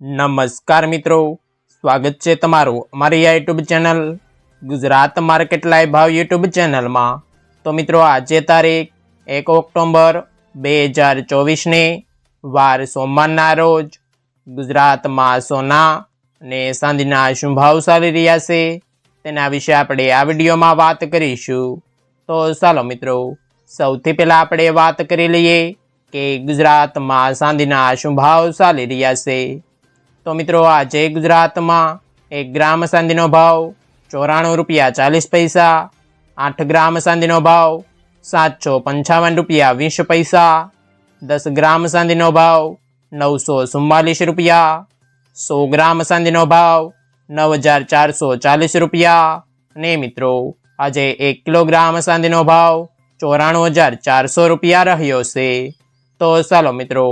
નમસ્કાર મિત્રો. સ્વાગત છે તમારું અમારી આ YouTube channel Gujarat market live ભાવ યુટ્યુબ ચેનલમાં. તો મિત્રો, આજે તારીખ એક ઓક્ટોબર બે હજાર ચોવીસને વાર સોમવારના રોજ ગુજરાતમાં સોના અને સાંજના શું ભાવ ચાલી રહ્યા છે તેના વિશે આપણે આ વિડીયોમાં વાત કરીશું. તો ચાલો મિત્રો, સૌથી પહેલાં આપણે વાત કરી લઈએ કે ગુજરાતમાં સાંજના શું ભાવ ચાલી રહ્યા છે. તો મિત્રો, આજે ગુજરાતમાં એક ગ્રામ ચાંદીનો ભાવ ચોરાણું રૂપિયા ચાલીસ પૈસા, આઠ ગ્રામ ચાંદીનો ભાવ સાતસો પંચાવન રૂપિયા વીસ પૈસા, દસ ગ્રામ ચાંદીનો ભાવ નવસો ચુમ્માલીસ રૂપિયા, સો ગ્રામ ચાંદીનો ભાવ નવ હજાર ચારસો ચાલીસ રૂપિયા. ને મિત્રો, આજે એક કિલોગ્રામ ચાંદીનો ભાવ ચોરાણું હજાર ચારસો રૂપિયા રહ્યો છે. તો ચાલો મિત્રો,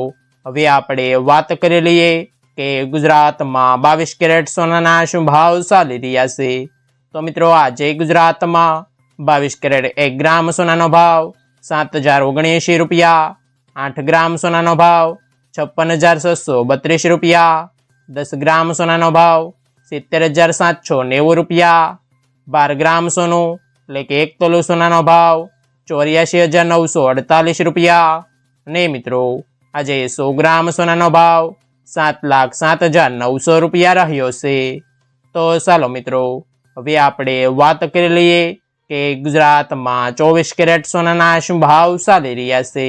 હવે આપણે વાત કરી લઈએ કે ગુજરાતમાં બાવીસ કેરેટ સોનાના શું ભાવ ચાલી રહ્યા છે? તો મિત્રો, આજે ગુજરાતમાં બાવીસ કેરેટ એક ગ્રામ સોનાનો ભાવ, સાત હજાર ઓગણએંશી રૂપિયા, આઠ ગ્રામ સોનાનો ભાવ, છપ્પન હજાર છસો બત્રીસ રૂપિયા, દસ ગ્રામ સોનાનો ભાવ, સિત્તેર હજાર સાતસો નેવું રૂપિયા, બાર ગ્રામ સોનું, એટલે કે એક તોલું સોનાનો ભાવ, ચોર્યાસી હજાર નવસો અડતાલીસ રૂપિયા. ને મિત્રો, આજે સો ગ્રામ સોનાનો ભાવ સાત લાખ સાત હજાર નવસો રૂપિયા રહ્યો છે. તો ચાલો મિત્રો, હવે આપણે વાત કરી લઈએ કે ગુજરાતમાં ચોવીસ કેરેટ સોનાના શું ભાવ ચાલી રહ્યા છે.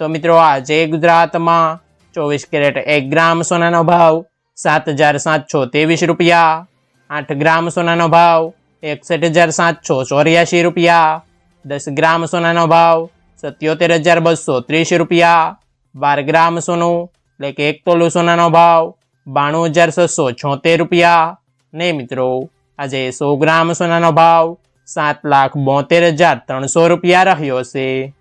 તો મિત્રો, આજે ગુજરાતમાં ચોવીસ કેરેટ એક ગ્રામ સોનાનો ભાવ સાત હજાર સાતસો ત્રેવીસ રૂપિયા, આઠ ગ્રામ સોનાનો ભાવ એકસઠ હજાર સાતસો ચોર્યાસી રૂપિયા, દસ ગ્રામ સોનાનો ભાવ સત્યોતેર હજાર બસો ત્રીસ રૂપિયા, બાર ગ્રામ સોનું એટલે કે એક તોલો સોનાનો ભાવ બાણું હજાર છસો છોતેર રૂપિયા. ને મિત્રો, આજે સો ગ્રામ સોનાનો ભાવ સાત લાખ બોતેર હજાર ત્રણસો રૂપિયા રહ્યો છે.